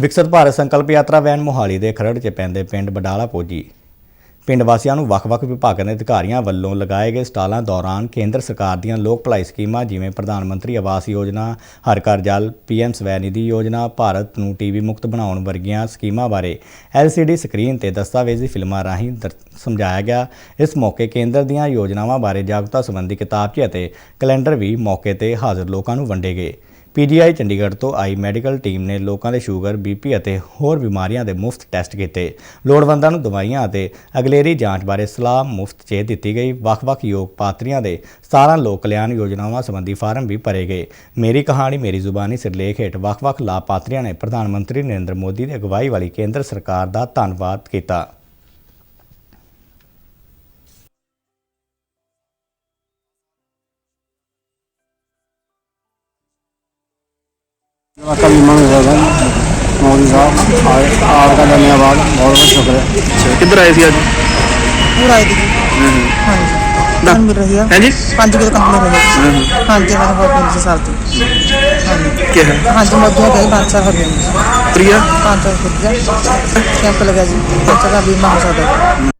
ਵਿਕਸਿਤ ਭਾਰਤ ਸੰਕਲਪ ਯਾਤਰਾ ਵੈਨ ਮੋਹਾਲੀ ਦੇ ਖਰੜ 'ਚ ਪੈਂਦੇ ਪਿੰਡ ਬਡਾਲਾ ਪੋਜੀ। ਪਿੰਡ ਵਾਸੀਆਂ ਨੂੰ ਵੱਖ-ਵੱਖ ਵਿਭਾਗਾਂ ਦੇ ਅਧਿਕਾਰੀਆਂ ਵੱਲੋਂ ਲਗਾਏ ਗਏ ਸਟਾਲਾਂ ਦੌਰਾਨ ਕੇਂਦਰ ਸਰਕਾਰ ਦੀਆਂ ਲੋਕ ਭਲਾਈ ਸਕੀਮਾਂ ਜਿਵੇਂ ਪ੍ਰਧਾਨ ਮੰਤਰੀ ਆਵਾਸ ਯੋਜਨਾ, ਹਰ ਘਰ ਜਲ, ਪੀਐਮ ਸਵੈ ਨਿਧੀ ਯੋਜਨਾ, ਭਾਰਤ ਨੂੰ ਟੀਵੀ ਮੁਕਤ ਬਣਾਉਣ ਵਰਗੀਆਂ ਸਕੀਮਾਂ ਬਾਰੇ ਐਲਸੀਡੀ ਸਕਰੀਨ ਤੇ ਦਸਤਾਵੇਜ਼ੀ ਫਿਲਮਾਂ ਰਾਹੀਂ ਦਰ- ਸਮਝਾਇਆ ਗਿਆ। ਇਸ ਮੌਕੇ ਕੇਂਦਰ ਦੀਆਂ ਯੋਜਨਾਵਾਂ ਬਾਰੇ ਜਾਗਰੂਕਤਾ ਸੰਬੰਧੀ ਕਿਤਾਬਚੇ ਅਤੇ ਕੈਲੰਡਰ ਵੀ ਮੌਕੇ ਤੇ ਹਾਜ਼ਰ ਲੋਕਾਂ ਨੂੰ ਵੰਡੇ ਗਏ। ਪੀਜੀਆਈ ਚੰਡੀਗੜ੍ਹ ਤੋਂ ਆਈ ਮੈਡੀਕਲ ਟੀਮ ਨੇ ਲੋਕਾਂ ਦੇ ਸ਼ੂਗਰ ਬੀਪੀ ਅਤੇ ਹੋਰ ਬਿਮਾਰੀਆਂ ਦੇ ਮੁਫਤ ਟੈਸਟ ਕੀਤੇ। ਲੋੜਵੰਦਾਂ ਨੂੰ ਦਵਾਈਆਂ ਅਤੇ ਅਗਲੇਰੀ ਜਾਂਚ ਬਾਰੇ ਸਲਾਹ ਮੁਫਤ 'ਚ ਦਿੱਤੀ ਗਈ। ਵੱਖ-ਵੱਖ ਯੋਗ ਪਾਤਰੀਆਂ ਦੇ 17 ਲੋਕ ਕਲਿਆਣ ਯੋਜਨਾਵਾਂ ਸੰਬੰਧੀ ਫਾਰਮ ਵੀ ਭਰੇ ਗਏ। ਮੇਰੀ ਕਹਾਣੀ, ਮੇਰੀ ਜ਼ੁਬਾਨੀ ਸਿਰਲੇਖ ਹੇਠ ਵੱਖ-ਵੱਖ ਲਾਭਪਾਤਰੀਆਂ ਨੇ ਪ੍ਰਧਾਨ ਮੰਤਰੀ ਨਰਿੰਦਰ ਮੋਦੀ ਦੀ ਅਗਵਾਈ ਵਾਲੀ ਕੇਂਦਰ ਸਰਕਾਰ ਦਾ ਧੰਨਵਾਦ ਕੀਤਾ। आपका विमान होगा मोदी साहब आ- आपका धन्यवाद बहुत बहुत शुक्रिया ਅੱਛਾ ਕਿੱਧਰ ਆਏ ਸੀ ਅੱਜ ਪੂਰਾ ਆਈ ਦੀ ਹਾਂਜੀ ਨਾ। ਮਿਲ ਰਹੀ ਆ ਹਾਂਜੀ 5 ਕਿਲੋ ਕੰਪਨੀ ਰਹੀ ਹੈ ਹਾਂਜੀ ਮੈਂ ਬਹੁਤ ਮਿਲ ਸਾਲ ਤੋਂ ਹਾਂਜੀ ਕੀ ਹੈ ਹਾਂਜੀ ਮੋਦੀ ਗਈ ਪੰਜ ਚਾਰ ਹੋ ਗਏ ਪ੍ਰਿਆ ਪੰਜ ਚਾਰ ਹੋ ਗਿਆ ਕੈਂਪ ਲਗਾ ਜੀ ਪੰਜ ਚਾਰ ਦਾ ਬੀਮਾ ਹੋ ਸਕਦਾ ਹੈ।